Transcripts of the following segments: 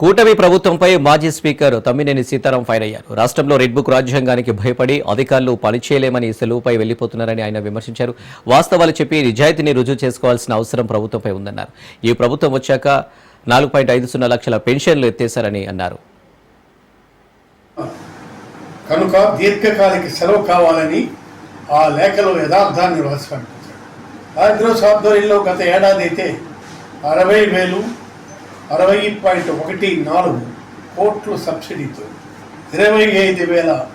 కూటమి ప్రభుత్వంపై మాజీ స్పీకర్ తమ్మినేని సీతారాం ఫైర్ అయ్యారు. రాష్ట్రంలో రెడ్ బుక్ రాజ్యాంగానికి భయపడి అధికారులు పనిచేయలేమని సెలవుపై వెళ్ళిపోతున్నారని ఆయన విమర్శించారు. వాస్తవాలు చెప్పి నిజాయితీని రుజువు చేసుకోవాల్సిన అవసరం ప్రభుత్వంపై ఉందన్నారు. ఈ ప్రభుత్వం వచ్చాక నాలుగు పాయింట్ ఐదు సున్నా లక్షల పెన్షన్లు ఎత్తేశారని అన్నారు. కనుక దీర్ఘకాలిక సెలవు కావాలని ఆ లేఖలో యథార్థాన్ని రాసి పంపించాడు ఆంధ్రోస్ ఆధ్వర్యంలో గత ఏడాది అయితే అరవై వేలు అరవై పాయింట్ ఒకటి నాలుగు కోట్లు సబ్సిడీతో ఇరవై ఐదు వేల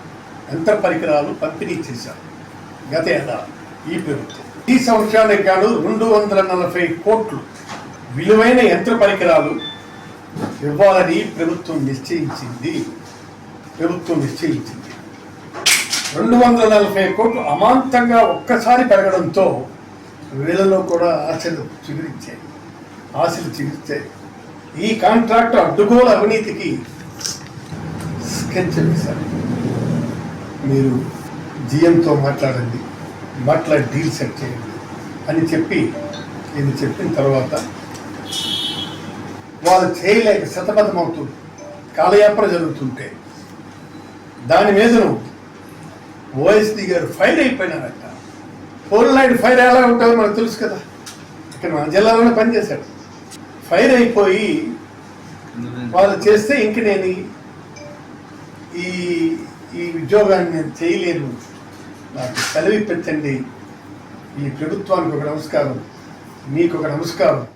యంత్ర పరికరాలు పంపిణీ చేశారు. గత ఏడాది ఈ ప్రభుత్వం. ఈ సంవత్సరానికి గాను రెండు వందల నలభై కోట్లు విలువైన యంత్ర పరికరాలు ఇవ్వాలని ప్రభుత్వం నిశ్చయించింది. ప్రభుత్వం నిశ్చయించింది. రెండు వందల నలభై కోట్లు అమాంతంగా ఒక్కసారి పెరగడంతో వీళ్ళలో కూడా ఆశలు చిగురించాయి. ఆశలు చిగురించాయి. ఈ కాంట్రాక్ట్ అడ్డుగోలు అవినీతికి స్కెచ్ వేశారు మీరు జిఎంతో మాట్లాడండి మాట్లాడి డీల్ సెట్ చేయండి అని చెప్పి నేను చెప్పిన తర్వాత వాళ్ళు చేయలేక శతబద్ధమవుతుంది కాలయాపన జరుగుతుంటే దాని మీదను ఓఎస్డి గారు ఫైర్ అయిపోయినారట. ఫోర్ లైన్ ఫైర్ ఎలా ఉంటుందో మనకు తెలుసు కదా. ఇక్కడ మన జిల్లాలోనే పనిచేశాడు. ఫైర్ అయిపోయి వాళ్ళు చేస్తే ఇంక నేను ఈ- ఈ ఉద్యోగాన్ని నేను చేయలేను. నాకు సెలవు ఇప్పించండి ఈ ప్రభుత్వానికి ఒక నమస్కారం. మీకు ఒక నమస్కారం.